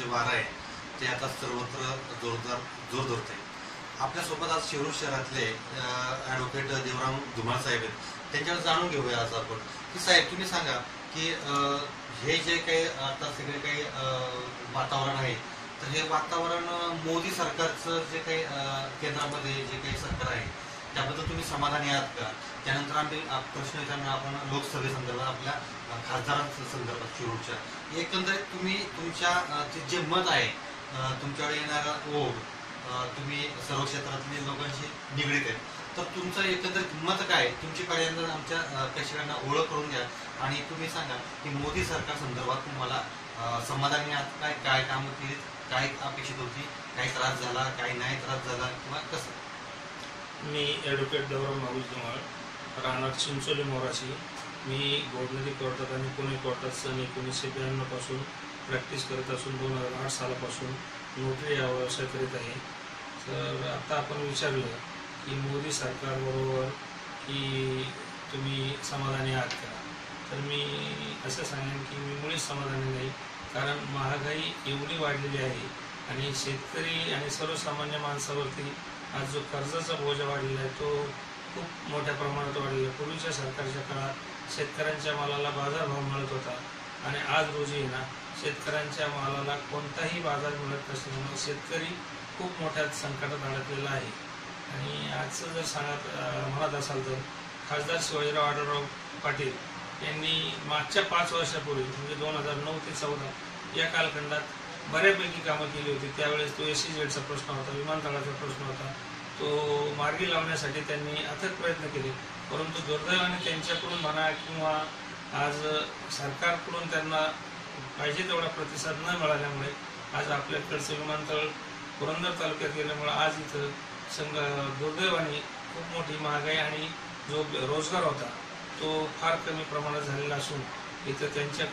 जे वारं आहे ते आता सर्वत्र जोरदार जोर धरत आहे आपल्यासोबत आज शिरूर शहरातले ॲडव्होकेट देवराम धुमाळ साहेब आहेत. त्यांच्यावर जाणून घेऊया आज आपण. की साहेब तुम्ही सांगा की हे जे काही आता सगळे काही वातावरण आहे तर हे वातावरण मोदी सरकारचं जे काही केंद्रामध्ये जे काही सरकार आहे त्याबद्दल तुम्ही समाधानी आहात का? त्यानंतर आम्ही प्रश्न विचारणार आपण लोकसभेसंदर्भात आपल्या खासदारांसंदर्भात शिरूरच्या. एकंदरीत तुम्ही तुमच्या जे मत आहे तुमच्याकडे येणारा ओघ तुम्ही सर्व क्षेत्रातले लोकांशी निगडीत आहे तर तुमचं एकंदरीत मत काय तुमची पहिल्यांदा आमच्या अं, प्रेक्षकांना ओळख करून द्या आणि तुम्ही सांगा की मोदी सरकार संदर्भात तुम्हाला समाधानी आहात काय? काय कामं केली काय अपेक्षित होती? काही त्रास झाला काही नाही त्रास झाला किंवा कसं? मी ॲडव्होकेट देवराम माऊली धुमाळ राहणार चिंचोली मोराशी. मी गोडनदी कोर्टात आणि पुणे कोर्टात सन एकोणीसशे ब्याण्णवपासून प्रॅक्टिस करत असून दोन हजार आठ सालापासून नोकरी या व्यवसाय करीत आहे. तर आता आपण विचारलं की मोदी सरकारबरोबर की तुम्ही समाधानी आहात का? तर मी असं सांगेन की मी मुळीच समाधानी नाही कारण महागाई एवढी वाढलेली आहे आणि शेतकरी आणि सर्वसामान्य माणसावरती आज जो कर्जाचा बोजा वाढलेला आहे तो खूप मोठ्या प्रमाणात वाढलेला आहे. पूर्वीच्या सरकारच्या काळात शेतकऱ्यांच्या मालाला बाजारभाव मिळत होता आणि आज रोजी ना शेतकऱ्यांच्या मालाला कोणताही बाजार मिळत नसल्यामुळे शेतकरी खूप मोठ्या संकटात अडकलेला आहे. आणि आजचं जर सांगत म्हणत असाल तर खासदार शिवाजीराव आढळराव पाटील यांनी मागच्या पाच वर्षापूर्वी म्हणजे दोन हजार नऊ ते चौदा या कालखंडात बऱ्यापैकी कामं केली होती. त्यावेळेस तो एस सी जेडचा प्रश्न होता विमानतळाचा प्रश्न होता. तो मार्गी लावण्यासाठी त्यांनी अथक प्रयत्न केले. परंतु दुर्दैवाने त्यांच्याकडून म्हणा किंवा आज सरकारकडून त्यांना पाहिजे तेवढा प्रतिसाद न मिळाल्यामुळे आज आपल्याकडचं विमानतळ पुरंदर तालुक्यात गेल्यामुळे आज इथं संघ दुर्दैवाने खूप मोठी महागाई आणि जो रोजगार होता तो फार कमी प्रमाणात झालेला असून इथं त्यांच्या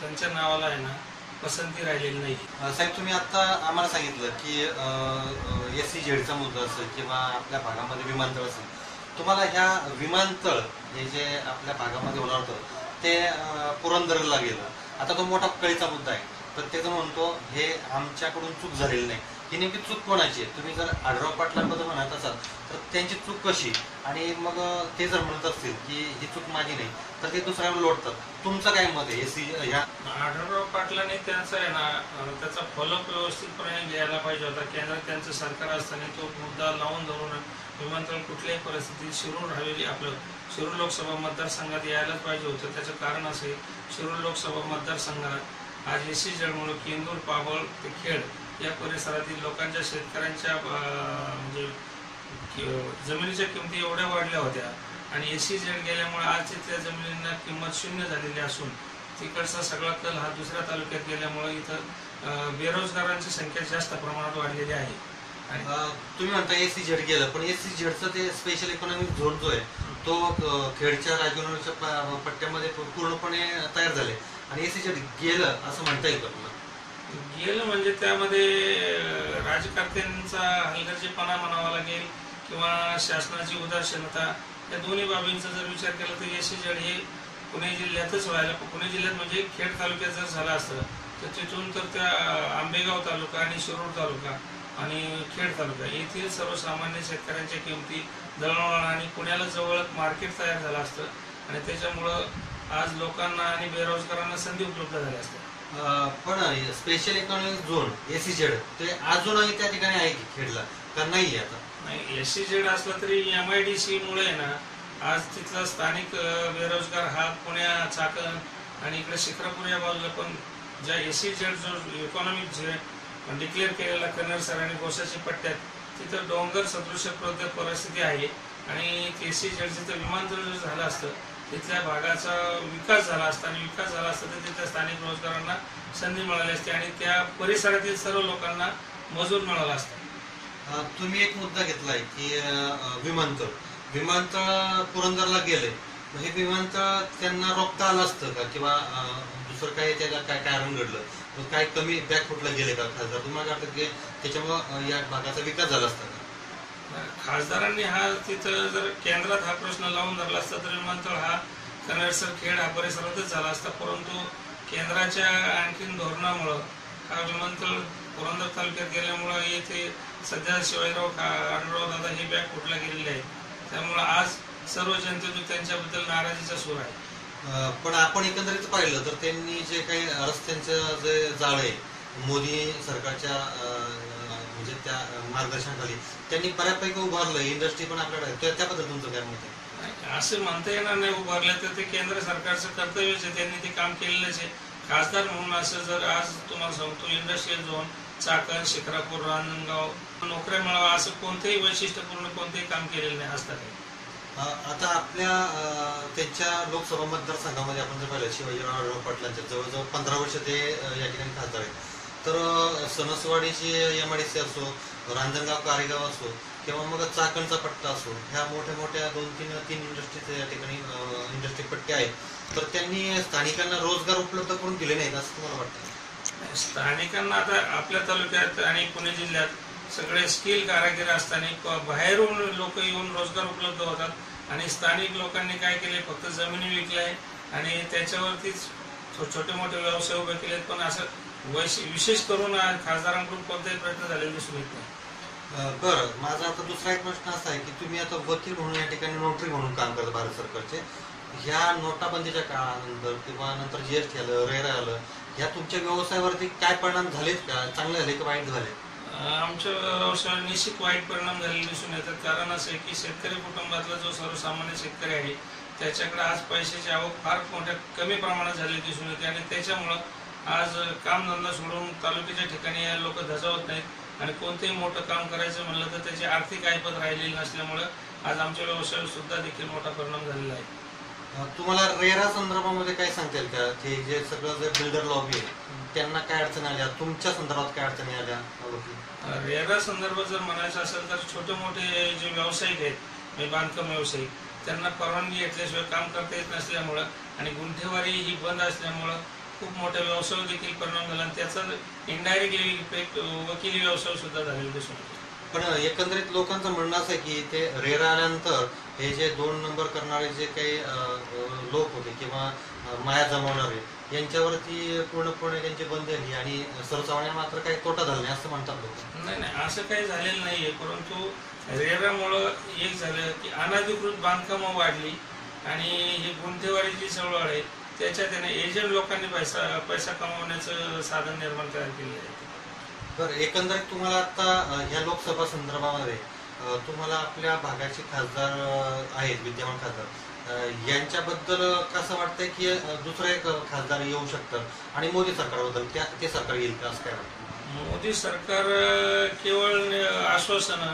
त्यांच्या नावाला आहे ना पसंती राहिलेली नाही. साहेब तुम्ही आता आम्हाला सांगितलं की एस सी झेडचा मुद्दा असेल किंवा आपल्या भागामध्ये विमानतळ असेल. तुम्हाला ह्या विमानतळ हे जे आपल्या भागामध्ये होणार होतं ते पुरंदरला गेलं आता तो मोठा कळीचा मुद्दा आहे. प्रत्येक म्हणतो हे आमच्याकडून चूक झालेली नाही. ही नेमकी चूक कोणाची आहे? तुम्ही जर आढराव पाटलांबद्दल म्हणत असाल तर त्यांची चूक कशी? आणि मग ते जर म्हणत असतील की ही चूक माझी नाही तर ते दुसऱ्यावर लोटतात. तुमचं काय मत आहे? सी ह्या आढळराव पाटलांनी त्यांचं आहे ना त्याचा फलक व्यवस्थितपणे घ्यायला पाहिजे होता. केंद्रात त्यांचं सरकार असताना तो मुद्दा लावून धरून विमानतळ कुठल्याही परिस्थितीत शिरून राहिलेली आपलं शिरूर लोकसभा मतदारसंघात यायलाच पाहिजे होतं. त्याचं कारण असे शिरूर लोकसभा मतदारसंघात आज एसी जळमुळे केंदूर पाबळ ते खेड या परिसरातील लोकांच्या शेतकऱ्यांच्या म्हणजे जमिनीच्या किमती एवढ्या वाढल्या होत्या आणि एसी जेड गेल्यामुळे आज तिथल्या जमिनींना किंमत शून्य झालेली असून तिकडचा सगळा कल हा दुसऱ्या तालुक्यात गेल्यामुळे इथं बेरोजगारांची संख्या जास्त प्रमाणात वाढलेली आहे. आणि तुम्ही म्हणता एसी झेड गेलं पण एसी झेडचं ते स्पेशल इकॉनॉमिक झोन जो आहे तो खेडच्या राजवरणीच्या पट्ट्यामध्ये पूर्णपणे तयार झाले आणि एसी झेड गेलं असं म्हणता येईल तुम्हाला? गेल म्हणजे त्यामध्ये राजकर्त्यांचा हलगर्जीपणा म्हणावा लागेल किंवा शासनाची उदासीनता या दोन्ही बाबींचा जर विचार केला तर एसी जड हे पुणे जिल्ह्यातच व्हायला पुणे जिल्ह्यात म्हणजे खेड तालुक्यात जर झालं असतं तर तिथून तर त्या आंबेगाव तालुका आणि शिरूर तालुका आणि खेड तालुका येथील सर्वसामान्य शेतकऱ्यांच्या किमती दळणवळण आणि पुण्याला जवळ मार्केट तयार झालं असतं आणि त्याच्यामुळं आज लोकांना आणि बेरोजगारांना संधी उपलब्ध झाल्या असत्या. पण special economic zone S E Z ते अजूनही त्या ठिकाणी आहे की खेडला? का नाही आता? नाही एसीजेड जेड असला तरी एम आय डी सी मुळे ना आज तिथला स्थानिक बेरोजगार हा पुण्या चाकण आणि इकडे शिक्रापूर या बाजूला पण ज्या एसीजेड जेड जो इकॉनॉमिक जे डिक्लेअर केलेला कन्नड सर आणि गोसाची पट्ट्यात तिथं डोंगर सदृश परिस्थिती आहे. आणि एसी सी जेड जिथं विमानतळ जर झालं असतं तिथल्या भागाचा विकास झाला असता आणि विकास झाला असता तर तिथल्या स्थानिक रोजगारांना संधी मिळाली असती आणि त्या परिसरातील सर्व लोकांना मजूर मिळाला असता. तुम्ही एक मुद्दा घेतलाय की विमानतळ. विमानतळ पुरंदरला गेले. हे विमानतळ त्यांना रोखता आलं असतं का? किंवा दुसरं काही त्याला काय कारण घडलं? काय कमी बॅकफुटला गेले का खासदार? तुम्हाला वाटतं की त्याच्यामुळं या भागाचा विकास झाला असता का? खासदारांनी हा तिथं जर केंद्रात हा प्रश्न लावून धरला असता तर विमानतळ हा कन्नडसर खेड हा परिसरातच झाला असता. परंतु केंद्राच्या आणखीन धोरणामुळं हा विमानतळ पुरंदर तालुक्यात गेल्यामुळं येथे सध्या शिवाजीराव खा आढळराव दादा हे बॅग कुठला गेलेले आहे त्यामुळं आज सर्व जनतेतून त्यांच्याबद्दल नाराजीचा सूर आहे. पण आपण एकंदरीत पाहिलं तर त्यांनी जे काही रस्त्यांचं जे जाळ आहे मोदी सरकारच्या म्हणजे त्या मार्गदर्शनाखाली त्यांनी बऱ्यापैकी उभारलं इंडस्ट्री पण आपल्याकडे आहे. त्याबद्दल तुमचं काय मत आहे? असं म्हणता येणार नाही उभारलं तर ते केंद्र सरकारचं कर्तव्यच आहे. त्यांनी ते काम केलेलंच आहे. खासदार म्हणून असं जर आज तुम्हाला सांगतो इंडस्ट्रियल झोन चाकण शिक्रापूर रांजणगाव नोकऱ्या मिळावा असं कोणतेही वैशिष्ट्यपूर्ण कोणतेही काम केलेलं नाही आज आता आपल्या त्यांच्या लोकसभा मतदारसंघामध्ये आपण जर पाहिलं शिवाजीराव पाटलांच्या जवळजवळ पंधरा वर्ष ते या ठिकाणी खासदार आहेत. तर सणसवाडीची एम आय डी सी असो रांजणगाव कारेगाव असो किंवा मग चाकणचा पट्टा असो ह्या मोठ्या मोठ्या दोन तीन तीन इंडस्ट्रीचे या ठिकाणी इंडस्ट्री पट्टे आहेत. तर त्यांनी स्थानिकांना रोजगार उपलब्ध करून दिले नाहीत असं तुम्हाला वाटतं? स्थानिकांना आता आपल्या तालुक्यात आणि पुणे जिल्ह्यात सगळे स्किल कारागिर असताना बाहेरून लोक येऊन रोजगार उपलब्ध होतात. आणि स्थानिक लोकांनी काय केले फक्त जमिनी विकल्या आणि त्याच्यावरतीच छोटे मोठे व्यवसाय उभे केलेत. पण असं विशेष करून खासदारांकडून कोणताही प्रयत्न झालेला दिसून येत नाही. बरं. माझा आता दुसरा एक प्रश्न असा आहे की तुम्ही आता वकील म्हणून या ठिकाणी नोटरी म्हणून काम करता भारत सरकारचे. ह्या नोटाबंदीच्या काळानंतर किंवा नंतर जीएसटी आलं रेरा आलं ह्या तुमच्या व्यवसायावरती काय परिणाम झालेत का? चांगले झाले का वाईट झाले? आमच्या व्यवसायावर निश्चित वाईट परिणाम झालेले दिसून येतात. कारण असं आहे की शेतकरी कुटुंबातला जो सर्वसामान्य शेतकरी आहे त्याच्याकडे आज पैशाची आवक फार मोठ्या कमी प्रमाणात झालेली दिसून येते आणि त्याच्यामुळं आज कामधंदा सोडून तालुक्याच्या ठिकाणी लोक धजावत नाहीत. आणि कोणतेही मोठं काम करायचं म्हणलं तर त्याची आर्थिक ऐपत राहिलेली नसल्यामुळं आज आमच्या व्यवसायावर सुद्धा देखील मोठा परिणाम झालेला आहे. तुम्हाला रेरा संदर्भामध्ये काय सांगता येईल का? ते जे सगळं जे बिल्डर लॉबी आहे त्यांना काय अडचणी आल्या? तुमच्या संदर्भात काय अडचणी आल्या? रेरा संदर्भात जर म्हणायचं असेल तर छोटे मोठे जे व्यावसायिक आहेत म्हणजे बांधकाम व्यावसायिक त्यांना परवानगी घेतल्याशिवाय काम करता येत नसल्यामुळं आणि गुंठेवारी ही बंद असल्यामुळं खूप मोठ्या व्यवसायावर देखील परिणाम झाला आणि त्याचा इनडायरेक्ट इफेक्ट वकिली व्यवसाय सुद्धा झालेला दिसून येतो. पण एकंदरीत लोकांचं म्हणणं असं आहे की ते रेरा आल्यानंतर हे जे दोन नंबर करणारे जे काही अं, लोक होते किंवा अं, माया जमवणारे यांच्यावरती पूर्णपणे त्यांची बंदी आली आणि सर्वसामान्यांना मात्र काही तोटा झाला नाही असं म्हणतात लोक नाही नाही असं काही झालेलं नाहीये परंतु रेरामुळं एक झालं की अनधिकृत बांधकामं वाढली आणि ही जी चळवळ आहे त्याच्यात त्याने एजंट लोकांनी पैसा पैसा कमवण्याचं साधन निर्माण केलेलं आहे. तर एकंदरीत तुम्हाला आता ह्या लोकसभा संदर्भामध्ये तुम्हाला आपल्या भागाचे खासदार आहेत विद्यमान खासदार. यांच्याबद्दल कसं वाटतंय की दुसरं एक खासदार येऊ शकतात आणि मोदी सरकारबद्दल त्या ते सरकार येईल का असं काय वाटतं? मोदी सरकार केवळ आश्वासन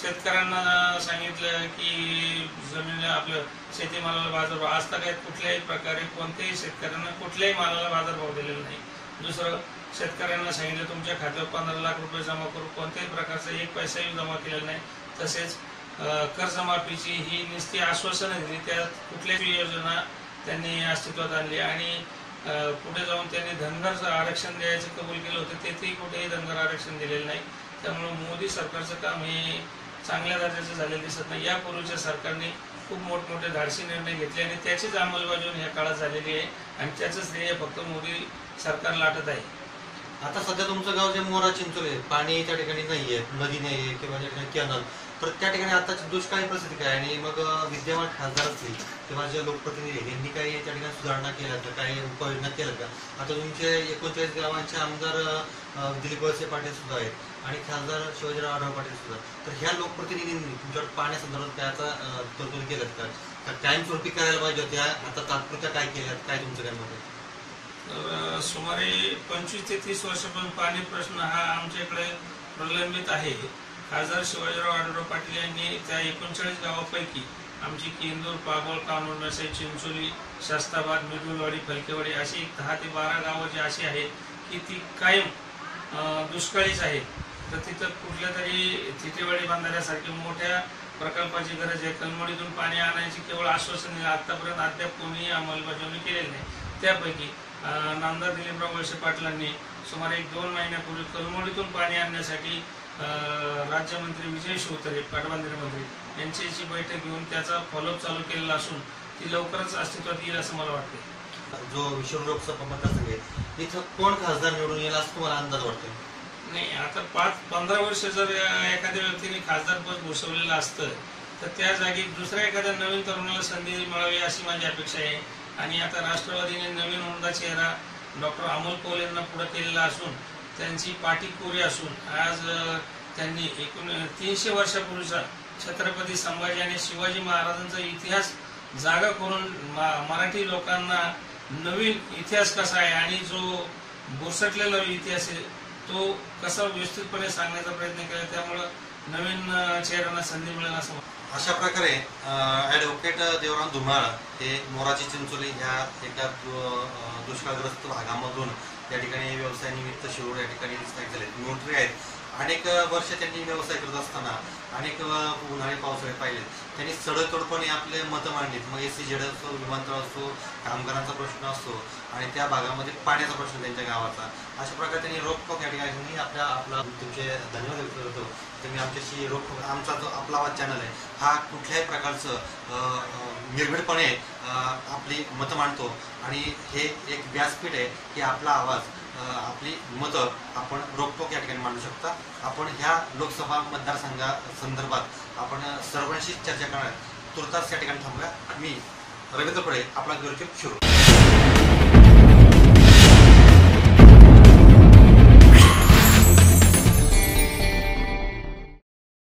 शेतकऱ्यांना सांगितलं की जमीन आपलं शेतीमालाला बाजारभाव आज तक कुठल्याही प्रकारे कोणत्याही शेतकऱ्यांना कुठल्याही मालाला बाजारभाव दिलेला नाही. दुसरं शेतकऱ्यांना सांगितलं तुमच्या खात्यावर पंधरा लाख रुपये जमा करू कोणत्याही प्रकारचा एक पैसाही जमा केलेला नाही. तसेच कर्जमाफीची ही नुसती आश्वासनं दिली त्यात कुठल्याही योजना त्यांनी अस्तित्वात आणली आणि पुढे जाऊन त्यांनी धनगर आरक्षण द्यायचं कबूल केलं होतं तेथेही कुठेही धनगर आरक्षण दिलेलं नाही. त्यामुळे मोदी सरकारचं काम हे चांगल्या दर्जाचं झालेलं दिसत नाही. यापूर्वीच्या सरकारने खूप मोठमोठे धाडसी निर्णय घेतले आणि त्याचीच अंमलबजावणी ह्या काळात झालेली आहे आणि त्याचंच ध्येय फक्त मोदी सरकार लाटत आहे. आता सध्या तुमचं गाव जे मोरा चिंचोले आहे, पाणी त्या ठिकाणी नाहीये नदी नाहीये किंवा त्या ठिकाणी कॅनल तर त्या ठिकाणी आताची दुष्काळी परिस्थिती काय आहे? आणि मग विद्यमान खासदार असतील किंवा जे लोकप्रतिनिधी आहेत, यांनी काही त्या ठिकाणी सुधारणा केल्या का? काही उपाययोजना केल्या का? आता तुमचे एकोणचाळीस गावांचे आमदार दिलीप वळसे पाटील सुद्धा आहेत. आणि खासदार शिवाजीराव आढाव पाटील सुद्धा. तर ह्या लोकप्रतिनिधींनी तुमच्याकडे पाण्यासंदर्भात त्याचा तरतूद अं, केल्यात का? तर कायमस्वरूपी करायला पाहिजे होत्या. आता तात्पुरत्या काय केल्यात? काय तुमचं काय मत तर सुमारे पंचवीस ते तीस वर्षापासून पाणी प्रश्न हा आमच्या इकडे प्रलंबित आहे. खासदार शिवाजीराव आढळराव पाटील यांनी त्या एकोणचाळीस गावापैकी आमची केंदूर पाबळ कामोडमेसई चिंचोली शास्ताबाद मिडुलवाडी फलकेवाडी अशी दहा ते बारा गावं जी अशी आहेत की ती कायम दुष्काळीच आहे. तर तिथं कुठल्या तरी थिटेवाडी बांधण्यासारखी मोठ्या प्रकल्पाची गरज आहे. कलमडीतून पाणी आणायची केवळ आश्वासन आतापर्यंत अद्याप कोणीही अंमलबजावणी केलेली नाही. त्यापैकी नामदार दिलीपराव वळसे पाटलांनी सुमारे एक दोन महिन्यापूर्वी कलमडीतून पाणी आणण्यासाठी राज्यमंत्री विजय शिवतरे पाटबंधारे मंत्री यांच्याशी बैठक घेऊन त्याचा फॉलोअप चालू केलेला असून ती लवकरच अस्तित्वात येईल असं मला वाटते जो विषम लोकसभा मतदारसंघ आहे इथं कोण खासदार निवडून येईल असं तुम्हाला अंदाज वाटतो नाही आता पाच पंधरा वर्ष जर एखाद्या व्यक्तीने खासदार पद भूषवलेलं असतं तर त्या जागी दुसऱ्या एखाद्या नवीन तरुणाला संधी मिळावी अशी माझी अपेक्षा आहे. आणि आता राष्ट्रवादीने नवीन उमदा चेहरा डॉक्टर अमोल पौल यांना पुढे केलेला असून त्यांची पाठी कोरी असून आज त्यांनी एकूण तीनशे वर्षापूर्वीचा छत्रपती संभाजी आणि शिवाजी महाराजांचा इतिहास जागा करून मराठी लोकांना नवीन इतिहास कसा आहे आणि जो बुरसटलेला इतिहास आहे तो कसा व्यवस्थितपणे सांगण्याचा प्रयत्न केला त्यामुळं नवीन चेहऱ्यांना संधी मिळेल असं अशा प्रकारे ॲडव्होकेट देवराम धुमाळ हे मोराची चिंचोली ह्या एका दुष्काळग्रस्त भागामधून या ठिकाणी व्यवसाय निमित्त शिरूर या ठिकाणी स्थायिक झाले नोटरी आहेत. अनेक वर्ष त्यांनी व्यवसाय करत असताना अनेक अं, उन्हाळे पावसाळे पाहिले. त्यांनी सडतोडपणे आपले मतं मांडलीत. मग एस सी जेड असो विमानतळ असो कामगारांचा प्रश्न असतो आणि त्या भागामध्ये पाण्याचा प्रश्न त्यांच्या गावाचा. अशा प्रकारे त्यांनी रोखोक या ठिकाणी आपल्या आपला तुमचे धन्यवाद व्यक्त करतो. तुम्ही आमच्याशी रोख आमचा जो आपला आवाज चॅनल आहे हा कुठल्याही प्रकारचं अ, निर्भीडपणे आपली मतं मांडतो. आणि हे एक व्यासपीठ आहे की आपला आवाज. आपली मतं आपण रोखोक या ठिकाणी मांडू शकता. आपण ह्या लोकसभा मतदारसंघा संदर्भात आपण सर्वांशी चर्चा करणार तुर्तास या ठिकाणी थांबूया. मी रवींद्र फळे आपला गुरुजी शिरू